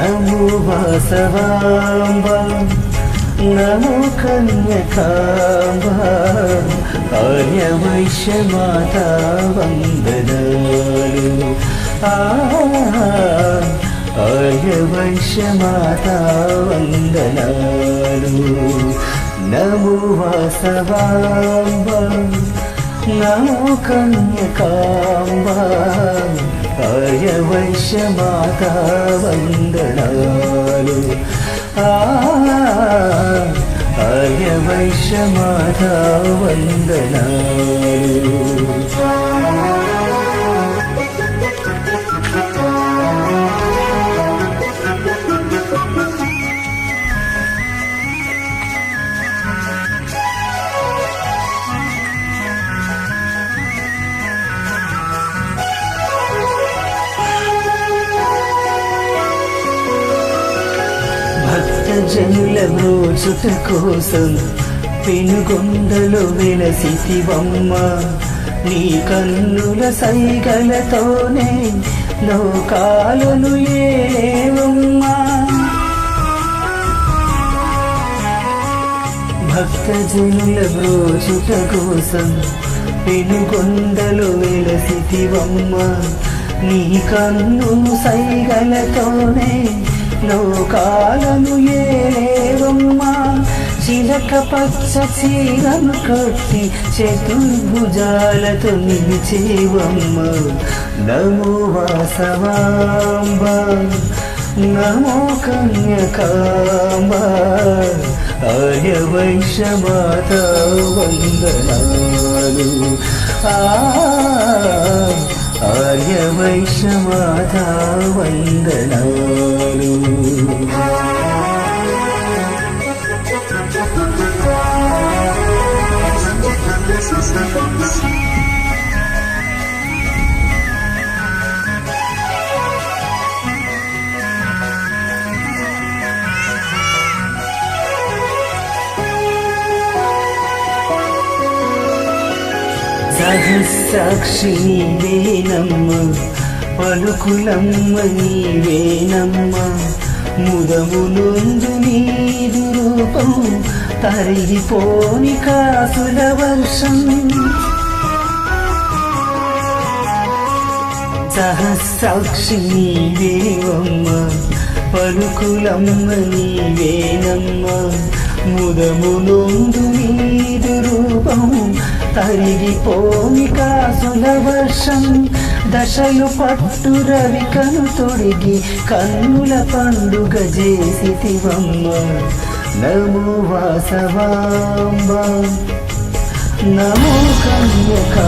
నమో వాసవాంబ నమో కన్యకాంబ ఆర్య వైశ్య మాత వందనాలు. ఆ, ఆర్య వైశ్య మాత వందనాలు. నమో వాసవాంబ నమో కన్యకాంబ ఆర్య మాత వందనాలు ఆ, మాత వందనాలు భక్తజనుల బ్రోచుట కోసం పెనుగొండలు వెలసివమ్మ నీ కన్నుల సైగలతోనే లోకాలను ఏలేవమ్మా. భక్తజనుల బ్రోచుట కోసం పెనుగొండలు వెలసివమ్మ నీ కన్ను సైగలతోనే లోకాలను ఏలేవమ్మా చిలక పచ్చ చీరను కట్టి చతుర్భుజాలతో నిలిచేవమ్మ. నమో వాసవాంబ నమో కన్యకాంబ. ఆర్య వైశ్య వందనాలు. ఆ, ఆర్య వైశ్య మాత వందనాలు సహస్రాక్షి నీవేనమ్మ పలుకులమ్మ నీవేనమ్మ. ముదమునుందు నీదు రూపం తరిగిపోని కాసుల వర్షం. సహస్రాక్షి నీవేవమ్మ. పలుకులమ్మ నీవేనమ్మ. ముదమునొందు నీదు రూపం తరిగిపోని కాసుల వర్షం దశలు పట్టు రవికను తొడిగి కన్నుల పండుగ చేసి శివమ్మ నమో వాసవాంబ. నమో కన్యకాంబ.